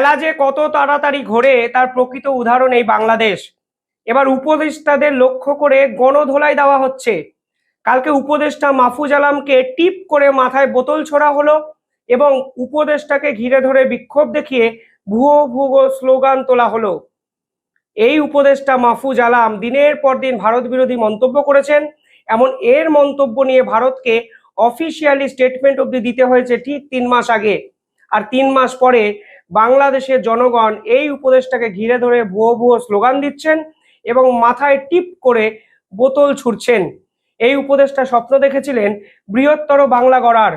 খেলা যে কত তাড়াতাড়ি ঘোরে তার প্রকৃত উদাহরণ এই বাংলাদেশ। এবার উপদেষ্টাদের লক্ষ্য করে গণধোলাই দেওয়া হচ্ছে। কালকে উপদেষ্টা মাহফুজ আলমকে টিপ করে মাথায় বোতল ছোড়া হলো এবং উপদেষ্টাকে ঘিরে ধরে বিক্ষোভ দেখিয়ে ভুয়ো ভুয়ো স্লোগান তোলা হলো। এই উপদেষ্টা মাহফুজ আলাম দিনের পর দিন ভারত বিরোধী মন্তব্য করেছেন। এমন এর মন্তব্য নিয়ে ভারতকে অফিসিয়ালি স্টেটমেন্ট অবধি দিতে হয়েছে ঠিক তিন মাস আগে। আর তিন মাস পরে বাংলাদেশের জনগণ এই উপদেশটাকে ঘিরে ধরে ভুয়ো ভুয়ো স্লোগান দিচ্ছেন এবং মাথায় টিপ করে বোতল ছুড়ছেন। এই উপদেশটা স্বপ্ন দেখেছিলেন বৃহত্তর বাংলা গড়ার,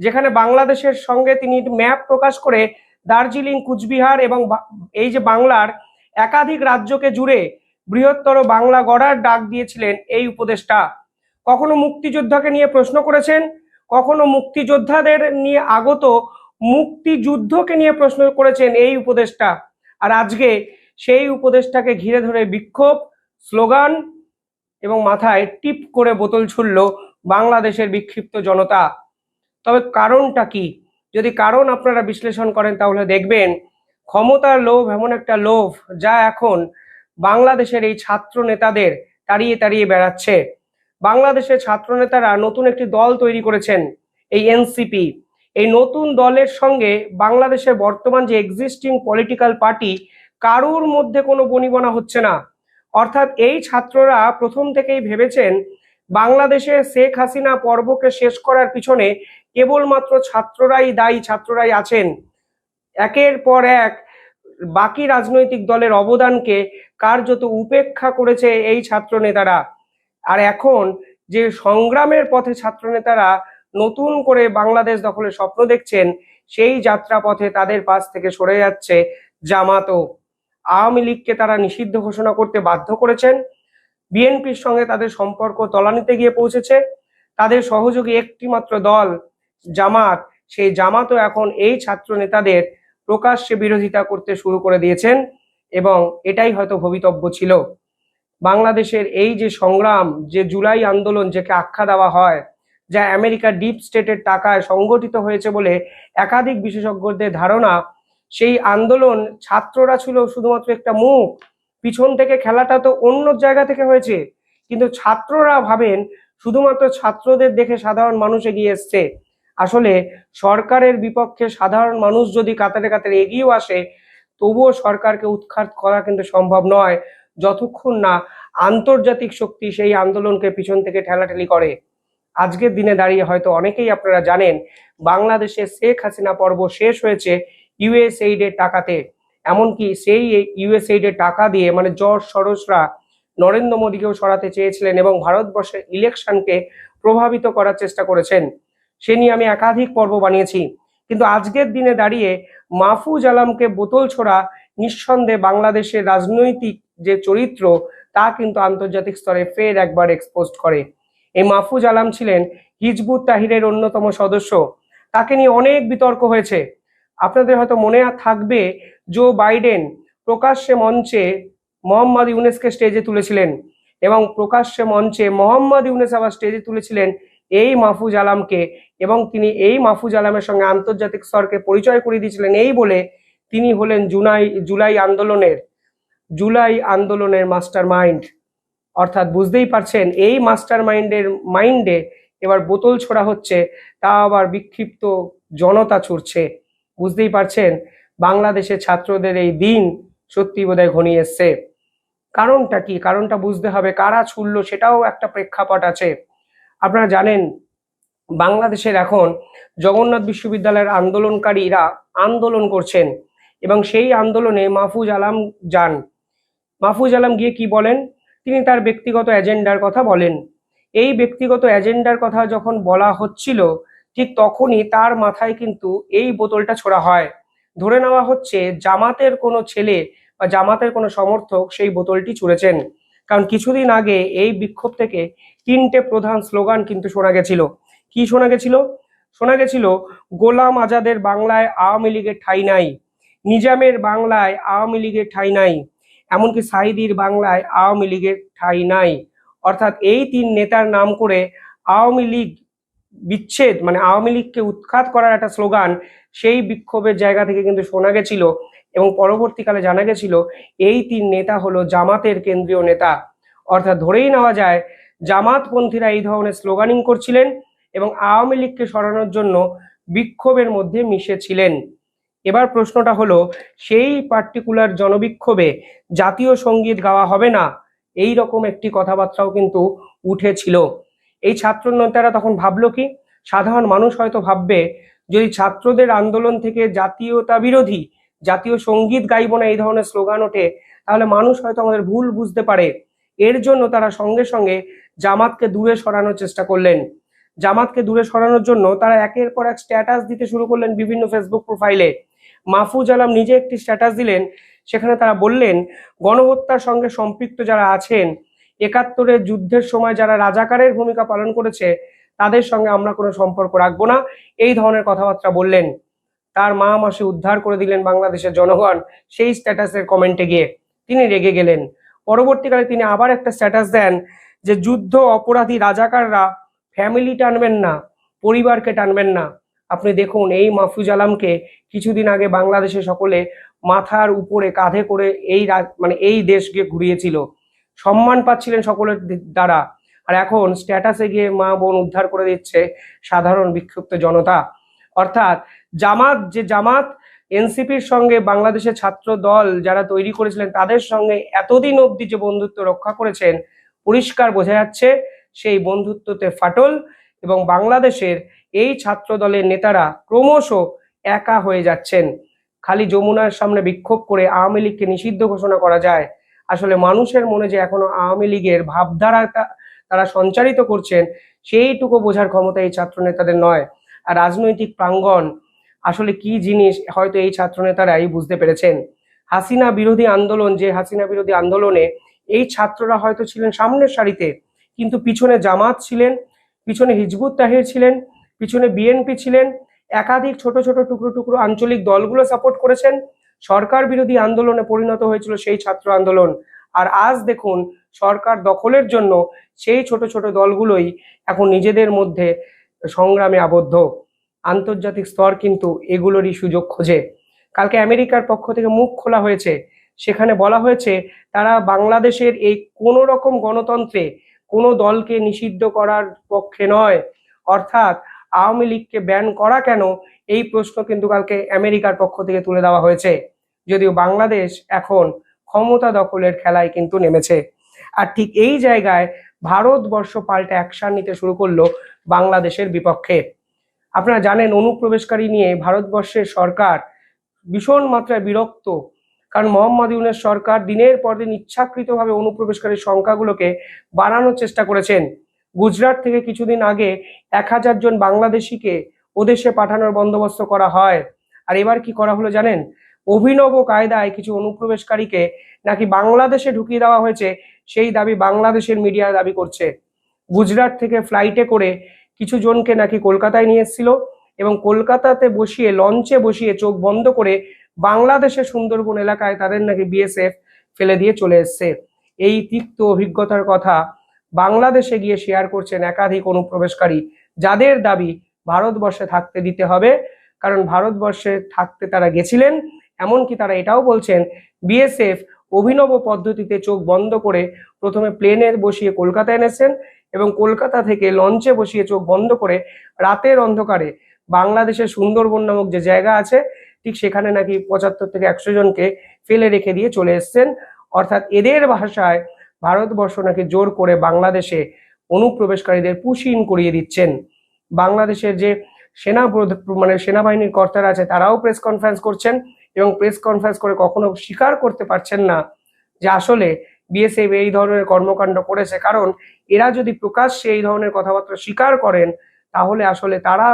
যেখানে বাংলাদেশের সঙ্গে তিনি ম্যাপ প্রকাশ করে দার্জিলিং, কুচবিহার এবং এই যে বাংলার একাধিক রাজ্যকে জুড়ে বৃহত্তর বাংলা গড়ার ডাক দিয়েছিলেন এই উপদেশটা। কখনো মুক্তিযোদ্ধাকে নিয়ে প্রশ্ন করেছেন, কখনো মুক্তিযোদ্ধাদের নিয়ে আগত মুক্তিযুদ্ধকে নিয়ে প্রশ্ন করেছেন এই উপদেশটা আর আজকে সেই উপদেশটাকে ঘিরে ধরে বিক্ষোভ, স্লোগান এবং মাথায় টিপ করে বোতল ছুড়ল বাংলাদেশের বিক্ষিপ্ত জনতা। তবে কারণটা কি? যদি কারণ আপনারা বিশ্লেষণ করেন তাহলে দেখবেন, ক্ষমতার লোভ এমন একটা লোভ যা এখন বাংলাদেশের এই ছাত্র নেতাদের তাড়িয়ে তাড়িয়ে বেড়াচ্ছে। বাংলাদেশের ছাত্র নেতারা নতুন একটি দল তৈরি করেছেন, এই এনসিপি। এই নতুন দলের সঙ্গে বাংলাদেশের বর্তমান যে এক্সিস্টিং পলিটিক্যাল পার্টি কারুর মধ্যে কোনো বনিবনা হচ্ছে না। অর্থাৎ এই ছাত্ররা প্রথম থেকেই ভেবেছেন, বাংলাদেশের শেখ হাসিনা পর্বকে শেষ করার পিছনে কেবলমাত্র ছাত্ররাই দায়ী, ছাত্ররাই আছেন। একের পর এক বাকি রাজনৈতিক দলের অবদানকে কার্যত উপেক্ষা করেছে এই ছাত্র নেতারা আর এখন যে সংগ্রামের পথে ছাত্র নেতারা নতুন করে বাংলাদেশ দখলের স্বপ্ন দেখছেন, সেই যাত্রা পথে তাদের পাশ থেকে সরে যাচ্ছে জামাতও আওয়ামী লীগকে তারা নিষিদ্ধ ঘোষণা করতে বাধ্য করেছেন। বিএনপির সঙ্গে তাদের সম্পর্ক তলানিতে গিয়ে পৌঁছেছে। তাদের সহযোগী একটি মাত্র দল জামাত, সেই জামাতও এখন এই ছাত্র নেতাদের প্রকাশ্যে বিরোধিতা করতে শুরু করে দিয়েছেন এবং এটাই হয়তো ভবিতব্য ছিল। বাংলাদেশের এই যে সংগ্রাম, যে জুলাই আন্দোলন, যাকে আখ্যা দেওয়া হয় যা আমেরিকা ডিপ স্টেটের টাকায় সংগঠিত হয়েছে বলে একাধিক বিশেষজ্ঞদের ধারণা, সেই আন্দোলন ছাত্ররা ছিল শুধুমাত্র একটা মুখ। পিছন থেকে খেলাটা তো অন্য জায়গা থেকে হয়েছে। কিন্তু ছাত্ররা ভাবেন, শুধুমাত্র ছাত্রদের দেখে সাধারণ মানুষ এগিয়ে এসছে। আসলে সরকারের বিপক্ষে সাধারণ মানুষ যদি কাতারে কাতারে এগিয়েও আসে, তবুও সরকারকে উৎখাত করা কিন্তু সম্ভব নয়, যতক্ষণ না আন্তর্জাতিক শক্তি সেই আন্দোলনকে পিছন থেকে ঠেলাঠেলি করে। আজকের দিনে দাঁড়িয়ে হয়তো অনেকেই আপনারা জানেন, বাংলাদেশে শেখ হাসিনা পর্ব শেষ হয়েছে ইউএসএইড এর টাকাতে। এমনকি সেই ইউএসএইড এর টাকা দিয়ে মানে জর্জ সরোজরা নরেন্দ্র মোদীকেও সরাতে চেয়েছিলেন এবং ভারতবর্ষের ইলেকশনকে প্রভাবিত করার চেষ্টা করেছেন। সে নিয়ে আমি একাধিক পর্ব বানিয়েছি। কিন্তু আজকের দিনে দাঁড়িয়ে মাহফুজ আলমকে বোতল ছোড়া নিঃসন্দেহে বাংলাদেশের রাজনৈতিক যে চরিত্র, তা কিন্তু আন্তর্জাতিক স্তরে ফের একবার এক্সপোজ করে। এই মাহফুজ আলম ছিলেন হিজবুত তাহিরের অন্যতম সদস্য। তাকে নিয়ে অনেক বিতর্ক হয়েছে। আপনাদের হয়তো মনে থাকবে, জো বাইডেন প্রকাশ্যে মঞ্চে মোহাম্মদ ইউনেসকে স্টেজে তুলেছিলেন এবং প্রকাশ্যে মঞ্চে মোহাম্মদ ইউনেস আবার স্টেজে তুলেছিলেন এই মাহফুজ আলমকে এবং তিনি এই মাহফুজ আলমের সঙ্গে আন্তর্জাতিক স্তরকে পরিচয় করিয়ে দিয়েছিলেন এই বলে তিনি হলেন জুলাই জুলাই আন্দোলনের জুলাই আন্দোলনের মাস্টার মাইন্ড অর্থাৎ বুঝতেই পারছেন, এই মাস্টার মাইন্ডের মাইন্ডে এবার বোতল ছোড়া হচ্ছে, তা আবার বিক্ষিপ্ত জনতা ছুটছে বুঝতেই পারছেন, বাংলাদেশের ছাত্রদের এই দিন সত্যি বোধহয় ঘনিয়ে এসছে। কারণটা কি? কারণটা বুঝতে হবে, কারা ছুড়লো সেটাও একটা প্রেক্ষাপট আছে। আপনারা জানেন, বাংলাদেশের এখন জগন্নাথ বিশ্ববিদ্যালয়ের আন্দোলনকারীরা আন্দোলন করছেন এবং সেই আন্দোলনে মাহফুজ আলম যান। মাহফুজ আলম গিয়ে কি বলেন? তিনি তার ব্যক্তিগত এজেন্ডার কথা বলেন। এই ব্যক্তিগত এজেন্ডার কথা যখন বলা হচ্ছিল, ঠিক তখনই তার মাথায় কিন্তু এই বোতলটা ছোড়া হয়। ধরে নেওয়া হচ্ছে, জামাতের কোনো ছেলে বা জামাতের কোনো সমর্থক সেই বোতলটি ছুঁড়েছেন। কারণ কিছুদিন আগে এই বিক্ষোভ থেকে তিনটে প্রধান স্লোগান কিন্তু শোনা গেছিল। কি শোনা গেছিল? শোনা গেছিল, গোলাম আজাদের বাংলায় আওয়ামী লীগের ঠাই নাই। নিজামের বাংলায় আওয়ামী লীগের ঠাই নাই। এমনকি সাইদির বাংলায় আওয়ামী লীগের ঠাই নাই। অর্থাৎ এই তিন নেতার নাম করে আওয়ামী লীগ বিচ্ছেদ মানে আওয়ামী লীগকে উৎখাত করার একটা স্লোগান, সেই বিক্ষোভের জায়গা থেকে কিন্তু শোনা গেছিল এবং পরবর্তীকালে জানা গেছিল, এই তিন নেতা হলো জামাতের কেন্দ্রীয় নেতা। অর্থাৎ ধরেই নেওয়া যায়, জামাতপন্থীরা এই ধরনের স্লোগানিং করছিলেন এবং আওয়ামী লীগকে সরানোর জন্য বিক্ষোভের মধ্যে মিশেছিলেন। এবার প্রশ্নটা হলো, সেই পার্টিকুলার জনবিক্ষোভে জাতীয় সংগীত গাওয়া হবে না? এই রকম একটি কথাবার্তাও কিন্তু উঠেছিল। এই ছাত্র নেতারা তখন ভাবলো কি? সাধারণ মানুষ হয়তো ভাববে, যদি ছাত্রদের আন্দোলন থেকে জাতীয়তা বিরোধী, জাতীয় সংগীত গাইব না এই ধরনের স্লোগান ওঠে, তাহলে মানুষ হয়তো আমাদের ভুল বুঝতে পারে। এর জন্য তারা সঙ্গে সঙ্গে জামাতকে দূরে সরানোর চেষ্টা করলেন। জামাতকে দূরে সরানোর জন্য তারা একের পর এক স্ট্যাটাস দিতে শুরু করলেন বিভিন্ন ফেসবুক প্রোফাইলে মাহফুজ আলম নিজে একটি স্ট্যাটাস দিলেন, সেখানে তারা বললেন, গণহত্যার সঙ্গে সম্পৃক্ত যারা আছেন, একাত্তরের যুদ্ধের সময় যারা রাজাকারের ভূমিকা পালন করেছে, তাদের সঙ্গে আমরা কোনো সম্পর্ক রাখব না। এই ধরনের কথাবার্তা বললেন। তার মা মাসে উদ্ধার করে দিলেন বাংলাদেশের জনগণ সেই স্ট্যাটাসের কমেন্টে গিয়ে। তিনি রেগে গেলেন। পরবর্তীকালে তিনি আবার একটা স্ট্যাটাস দেন যে যুদ্ধ অপরাধী রাজাকাররা ফ্যামিলি টানবেন না, পরিবারকে টানবেন না। আপনি দেখুন এই মাহফুজ আলমকে কিছুদিন আগে বাংলাদেশে সকলে মাথার উপরে কাঁধে করে এই মানে এই দেশকে ঘুরিয়েছিল। সম্মান পাচ্ছিলেন সকলের দ্বারা। আর এখন স্ট্যাটাসে গিয়ে মা বোন উদ্ধার করে দিচ্ছে সাধারণ বিক্ষুব্ধ জনতা। অর্থাৎ জামাত, যে জামাত, এনসিপির সঙ্গে বাংলাদেশের ছাত্র দল যারা তৈরি করেছিলেন, তাদের সঙ্গে এতদিন অবধি যে বন্ধুত্ব রক্ষা করেছেন, পরিষ্কার বোঝা যাচ্ছে সেই বন্ধুত্বতে ফাটল এবং বাংলাদেশের এই ছাত্র দলের নেতারা ক্রমশ একা হয়ে যাচ্ছেন। খালি যমুনার সামনে বিক্ষোভ করে আওয়ামী লীগকে নিষিদ্ধ ঘোষণা করা যায়। আসলে মানুষের মনে যে এখনও আওয়ামী লীগের ভাবধারা তারা সঞ্চারিত করছেন, সেইটুকু বোঝার ক্ষমতা এই ছাত্র নেতাদের নয়। আর রাজনৈতিক প্রাঙ্গণ, আসলে কি জিনিস হয়তো এই ছাত্র নেতারাই বুঝতে পেরেছেন? হাসিনা বিরোধী আন্দোলন, যে হাসিনা বিরোধী আন্দোলনে এই ছাত্ররা হয়তো ছিলেন সামনের সারিতে, কিন্তু পিছনে জামাত ছিলেন, পিছনে হিজবুত তাহির ছিলেন পিছনে বিএনপি ছিলেন, একাধিক ছোট ছোট টুকরো টুকরো আঞ্চলিক দলগুলো সাপোর্ট করেছেন, সরকার বিরোধী আন্দোলনে পরিণত হয়েছিল সেই ছাত্র আন্দোলন। আর আজ দেখুন, সরকার দখলের জন্য সেই ছোট ছোট দলগুলোই এখন নিজেদের মধ্যে সংগ্রামে আবদ্ধ। আন্তর্জাতিক স্তর কিন্তু এগুলোরই সুযোগ খোঁজে। কালকে আমেরিকার পক্ষ থেকে মুখ খোলা হয়েছে। সেখানে বলা হয়েছে, তারা বাংলাদেশের এই কোনো রকম গণতন্ত্রে কোনো দলকে নিষিদ্ধ করার পক্ষে নয়। অর্থাৎ আওয়ামী লীগকে ব্যান করা কেন? এই প্রশ্ন কিন্তু কালকে আমেরিকার পক্ষ থেকে তুলে দেওয়া হয়েছে। যদিও বাংলাদেশ এখন ক্ষমতা দখলের খেলায় কিন্তু নেমেছে। আর ঠিক এই জায়গায় ভারতবর্ষ পাল্টে অ্যাকশন নিতে শুরু করল বাংলাদেশের বিপক্ষে। আপনারা জানেন, অনুপ্রবেশকারী নিয়ে ভারতবর্ষের সরকার ভীষণ মাত্রায় বিরক্ত। কারণ মোহাম্মদ ইউনের সরকার দিনের পর দিন ইচ্ছাকৃতভাবে অনুপ্রবেশকারীর সংখ্যাগুলোকে বাড়ানোর চেষ্টা করেছেন। গুজরাট থেকে কিছুদিন আগে এক হাজার জন বাংলাদেশিকে ওদেশে পাঠানোর বন্দোবস্ত করা হয়। আর এবার কি করা হলো জানেন? অভিনব কায়দায় কিছু অনুপ্রবেশকারীকে নাকি বাংলাদেশে ঢুকিয়ে দেওয়া হয়েছে, সেই দাবি বাংলাদেশের মিডিয়া দাবি করছে। গুজরাট থেকে ফ্লাইটে করে কিছু জনকে নাকি কলকাতায় নিয়ে এসেছিল এবং কলকাতাতে বসিয়ে, লঞ্চে বসিয়ে চোখ বন্ধ করে বাংলাদেশের সুন্দরবন এলাকায় তাদের নাকি বিএসএফ ফেলে দিয়ে চলে এসছে। এই তিক্ত অভিজ্ঞতার কথা বাংলাদেশে গিয়ে শেয়ার করছেন একাধিক অনুপ্রবেশকারী, যাদের দাবি ভারতবর্ষে থাকতে দিতে হবে। কারণ ভারতবর্ষে থাকতে তারা গেছিলেন, এমনকি তারা এটাও বলছেন বিএসএফ অভিনব পদ্ধতিতে চোখ বন্ধ করে প্রথমে প্লেনে বসিয়ে কলকাতায় এনেছেন এবং কলকাতা থেকে লঞ্চে বসিয়ে চোখ বন্ধ করে রাতের অন্ধকারে বাংলাদেশের সুন্দরবন নামক যে জায়গা আছে, ঠিক সেখানে নাকি পঁচাত্তর থেকে একশো জনকে ফেলে রেখে দিয়ে চলে এসছেন। অর্থাৎ এদের ভাষায় ভারতবর্ষ নাকি জোর করে বাংলাদেশে অনুপ্রবেশকারীদের পুশিন করিয়ে দিচ্ছেন। বাংলাদেশের যে সেনা মানে সেনাবাহিনীর কর্তারা আছে, তারাও প্রেস কনফারেন্স করছেন এবং প্রেস কনফারেন্স করে কখনো স্বীকার করতে পারছেন না যে আসলে বিএসএফ এই ধরনের কর্মকাণ্ড করেছে। কারণ এরা যদি প্রকাশ্যে এই ধরনের কথাবার্তা স্বীকার করেন, তাহলে আসলে তারা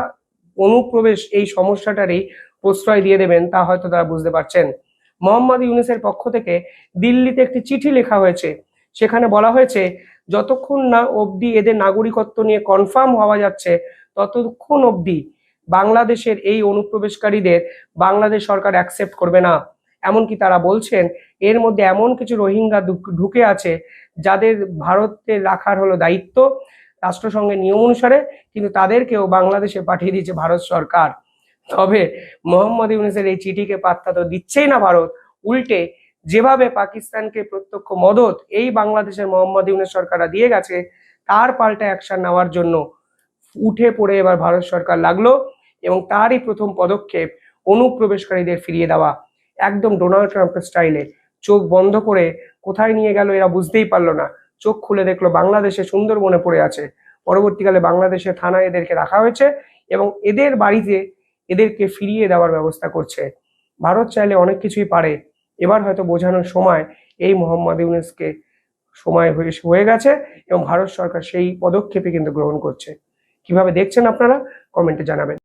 অনুপ্রবেশ এই সমস্যাটারই প্রশ্রয় দিয়ে দেবেন, তা হয়তো তারা বুঝতে পারছেন। মোহাম্মদ ইউনিসের পক্ষ থেকে দিল্লিতে একটি চিঠি লেখা হয়েছে। সেখানে বলা হয়েছে, যতক্ষণ না অবধি এদের নাগরিকত্ব নিয়ে কনফার্ম হওয়া যাচ্ছে, ততক্ষণ অবধি বাংলাদেশের এই অনুপ্রবেশকারীদের বাংলাদেশ সরকার অ্যাকসেপ্ট করবে না। এমনকি তারা বলছেন, এর মধ্যে এমন কিছু রোহিঙ্গা ঢুকে আছে, যাদের ভারতে রাখার হলো দায়িত্ব রাষ্ট্রসংঘের নিয়ম অনুসারে, কিন্তু তাদেরকেও বাংলাদেশে পাঠিয়ে দিয়েছে ভারত সরকার। তবে মোহাম্মদ ইউনুসের এই চিঠিকে পাত্তা তো দিচ্ছেই না ভারত। উল্টে যেভাবে পাকিস্তানকে প্রত্যক্ষ মদত এই বাংলাদেশের মোহাম্মদ ইউনুস সরকাররা দিয়ে গেছে, তার পাল্টা অ্যাকশন নেওয়ার জন্য উঠে পড়ে এবার ভারত সরকার লাগল এবং তারই প্রথম পদক্ষেপ অনুপ্রবেশকারীদের ফিরিয়ে দেওয়া, একদম ডোনাল্ড ট্রাম্পের স্টাইলে। চোখ বন্ধ করে কোথায় নিয়ে গেল এরা বুঝতেই পারল না। চোখ খুলে দেখল বাংলাদেশে সুন্দরবনে পড়ে আছে। পরবর্তীকালে বাংলাদেশের থানায় এদেরকে রাখা হয়েছে এবং এদের বাড়িতে এদেরকে ফিরিয়ে দেওয়ার ব্যবস্থা করছে। ভারত চাইলে অনেক কিছুই পারে। এবার হয়তো বোঝানোর সময় এই মোহাম্মদ ইউনুসকে সময় হয়ে হয়ে গেছে এবং ভারত সরকার সেই পদক্ষেপে কিন্তু গ্রহণ করছে। কীভাবে দেখছেন আপনারা? কমেন্টে জানাবেন।